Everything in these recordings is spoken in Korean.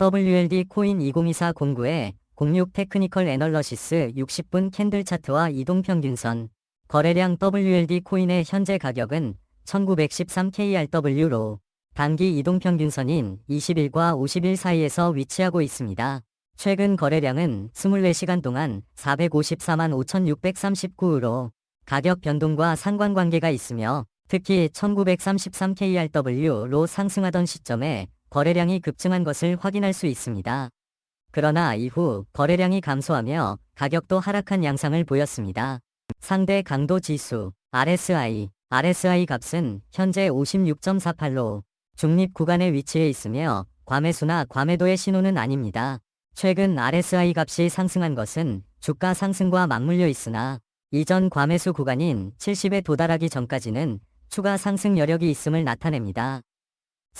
WLD 코인 2024 09에 06 테크니컬 애널러시스 60분 캔들 차트와 이동 평균선 거래량 WLD 코인의 현재 가격은 1913KRW로 단기 이동 평균선인 20일과 50일 사이에서 위치하고 있습니다. 최근 거래량은 24시간 동안 454만 5639으로 가격 변동과 상관관계가 있으며 특히 1933KRW로 상승하던 시점에 거래량이 급증한 것을 확인할 수 있습니다. 그러나 이후 거래량이 감소하며 가격도 하락한 양상을 보였습니다. 상대 강도 지수 RSI RSI 값은 현재 56.48로 중립 구간에 위치해 있으며 과매수나 과매도의 신호는 아닙니다. 최근 RSI 값이 상승한 것은 주가 상승과 맞물려 있으나 이전 과매수 구간인 70에 도달하기 전까지는 추가 상승 여력이 있음을 나타냅니다.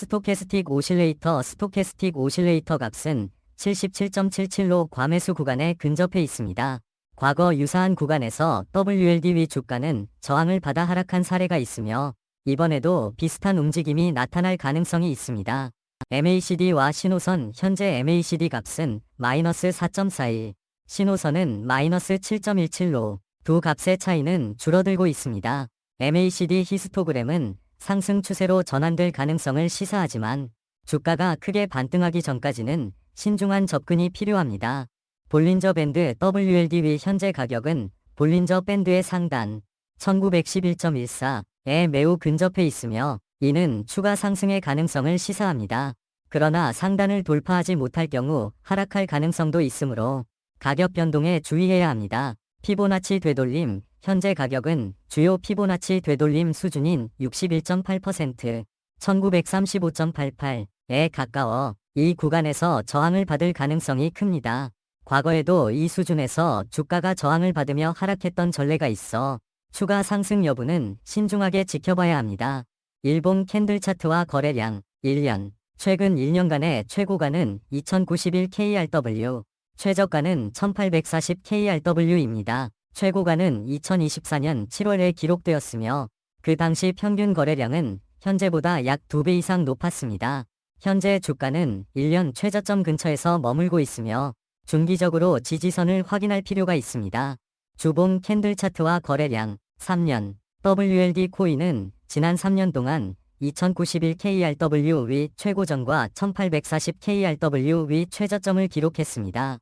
스토캐스틱 오실레이터 스토캐스틱 오실레이터 값은 77.77로 과매수 구간에 근접해 있습니다. 과거 유사한 구간에서 WLD 위 주가는 저항을 받아 하락한 사례가 있으며 이번에도 비슷한 움직임이 나타날 가능성이 있습니다. MACD와 신호선 현재 MACD 값은 마이너스 4.41, 신호선은 마이너스 7.17로 두 값의 차이는 줄어들고 있습니다. MACD 히스토그램은 상승 추세로 전환될 가능성을 시사하지만 주가가 크게 반등하기 전까지는 신중한 접근이 필요합니다. 볼린저 밴드 WLD 위 현재 가격은 볼린저 밴드의 상단 1911.14에 매우 근접해 있으며 이는 추가 상승의 가능성을 시사합니다. 그러나 상단을 돌파하지 못할 경우 하락할 가능성도 있으므로 가격 변동에 주의해야 합니다. 피보나치 되돌림 현재 가격은 주요 피보나치 되돌림 수준인 61.8%, 1935.88에 가까워 이 구간에서 저항을 받을 가능성이 큽니다. 과거에도 이 수준에서 주가가 저항을 받으며 하락했던 전례가 있어 추가 상승 여부는 신중하게 지켜봐야 합니다. 일본 캔들 차트와 거래량 1년 최근 1년간의 최고가는 2091KRW, 최저가는 1840KRW입니다. 최고가는 2024년 7월에 기록되었으며 그 당시 평균 거래량은 현재보다 약 2배 이상 높았습니다. 현재 주가는 1년 최저점 근처에서 머물고 있으며 중기적으로 지지선을 확인할 필요가 있습니다. 주봉 캔들 차트와 거래량 3년 WLD 코인은 지난 3년 동안 2091KRW 위 최고점과 1840KRW 위 최저점을 기록했습니다.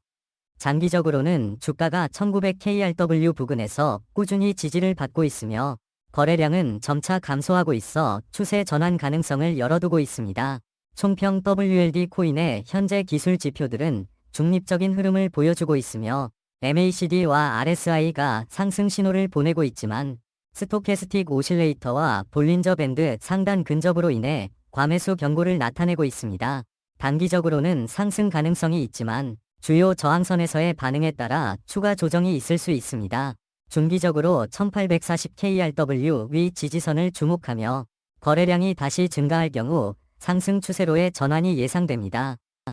장기적으로는 주가가 1900KRW 부근에서 꾸준히 지지를 받고 있으며 거래량은 점차 감소하고 있어 추세 전환 가능성을 열어두고 있습니다. 총평 WLD 코인의 현재 기술 지표들은 중립적인 흐름을 보여주고 있으며 MACD와 RSI가 상승 신호를 보내고 있지만 스토캐스틱 오실레이터와 볼린저 밴드 상단 근접으로 인해 과매수 경고를 나타내고 있습니다. 단기적으로는 상승 가능성이 있지만 주요 저항선에서의 반응에 따라 추가 조정이 있을 수 있습니다. 중기적으로 1840KRW 위 지지선을 주목하며 거래량이 다시 증가할 경우 상승 추세로의 전환이 예상됩니다.